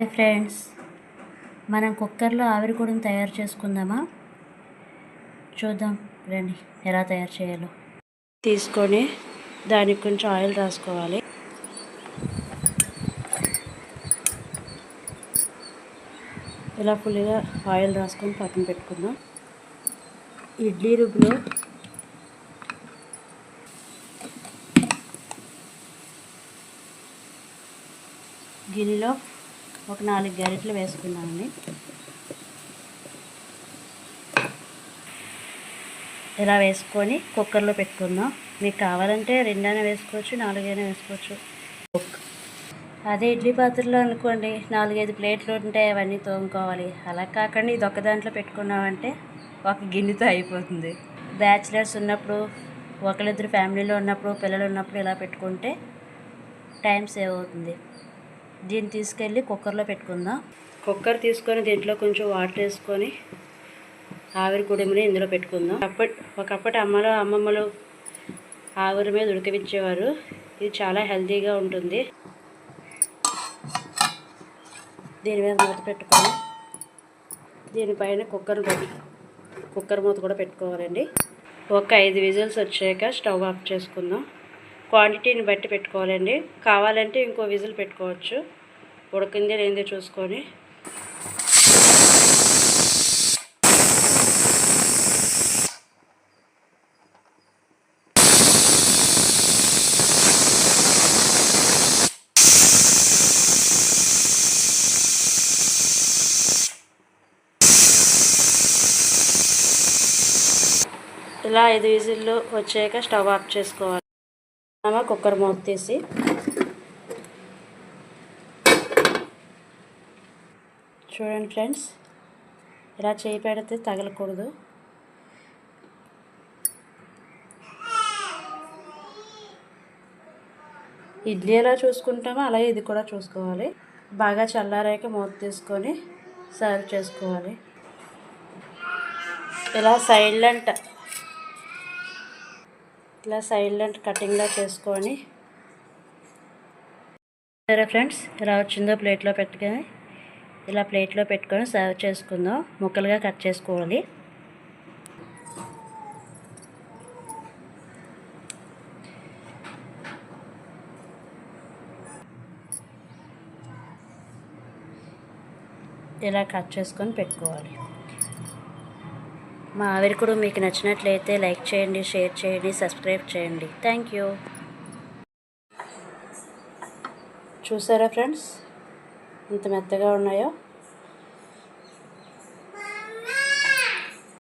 Friends మనం కుక్కర్లో ఆవిరి కూడా తయారు చేసుకుందామా? చూద్దాం రండి ఎలా తయారు చేయాలో. తీసుకొని దానికి కొంచెం ఆయిల్ రాసుకోవాలి. ఇలా ఫుల్గా ఆయిల్ రాసుకొని పక్కన పెట్టుకుందాం. ఇడ్లీ రుబ్బులో గిన్నెలో ఒక నాలుగు గరిటెలు వేసుకున్నామండి ఇలా వేసుకొని కుక్కర్లో పెట్టుకుందాం. మీకు కావాలంటే రెండైనా వేసుకోవచ్చు నాలుగైనా వేసుకోవచ్చు. అదే ఇడ్లీ పాత్రలో అనుకోండి నాలుగైదు ప్లేట్లు ఉంటే అవన్నీ తోముకోవాలి. అలా కాకుండా ఇది ఒక దాంట్లో పెట్టుకున్నామంటే ఒక గిన్నెతో అయిపోతుంది. బ్యాచిలర్స్ ఉన్నప్పుడు ఒకరిద్దరు ఫ్యామిలీలో ఉన్నప్పుడు పిల్లలు ఉన్నప్పుడు ఇలా పెట్టుకుంటే టైం సేవ్ అవుతుంది. దీన్ని తీసుకెళ్ళి కుక్కర్లో పెట్టుకుందాం. కుక్కర్ తీసుకొని దీంట్లో కొంచెం వాటర్ వేసుకొని ఆవిరి కుడుముని ఇందులో పెట్టుకుందాం. అప్పటి ఒకప్పటి అమ్మలు అమ్మమ్మలు ఆవిరి మీద ఉడకవించేవారు ఇది చాలా హెల్తీగా ఉంటుంది. దీని మీద మూత పెట్టుకొని దీనిపైన కుక్కర్ కుక్కర్ మూత కూడా పెట్టుకోవాలండి. ఒక ఐదు విజిల్స్ వచ్చాక స్టవ్ ఆఫ్ చేసుకుందాం. క్వాంటిటీని బట్టి పెట్టుకోవాలండి. కావాలంటే ఇంకో విజిల్ పెట్టుకోవచ్చు. ఉడికిందే లేదే చూసుకొని. ఇలా ఐదు విజిల్లు వచ్చాక స్టవ్ ఆఫ్ చేసుకోవాలి. కుక్కర్ మూత తీసి. చూడండి ఫ్రెండ్స్ ఇలా చేయి పెడితే తగలకూడదు. ఇడ్లీ ఎలా చూసుకుంటామో అలాగే ఇది కూడా చూసుకోవాలి. బాగా చల్లారాక మూత తీసుకొని సర్వ్ చేసుకోవాలి. ఇలా సైలెంట్ ఇలా సైలెంట్ కటింగ్లా చేసుకొని. సరే ఫ్రెండ్స్ ఇలా వచ్చిందో ప్లేట్లో పెట్టుకొని ఇలా ప్లేట్లో పెట్టుకొని సర్వ్ చేసుకుందాం. ముక్కలుగా కట్ చేసుకోవాలి. ఇలా కట్ చేసుకొని పెట్టుకోవాలి. మా ఆవిరికుడు మీకు నచ్చినట్లయితే లైక్ చేయండి షేర్ చేయండి సబ్స్క్రైబ్ చేయండి. Thank you. చూసారా ఫ్రెండ్స్? ఎంత మెత్తగా ఉన్నాయో?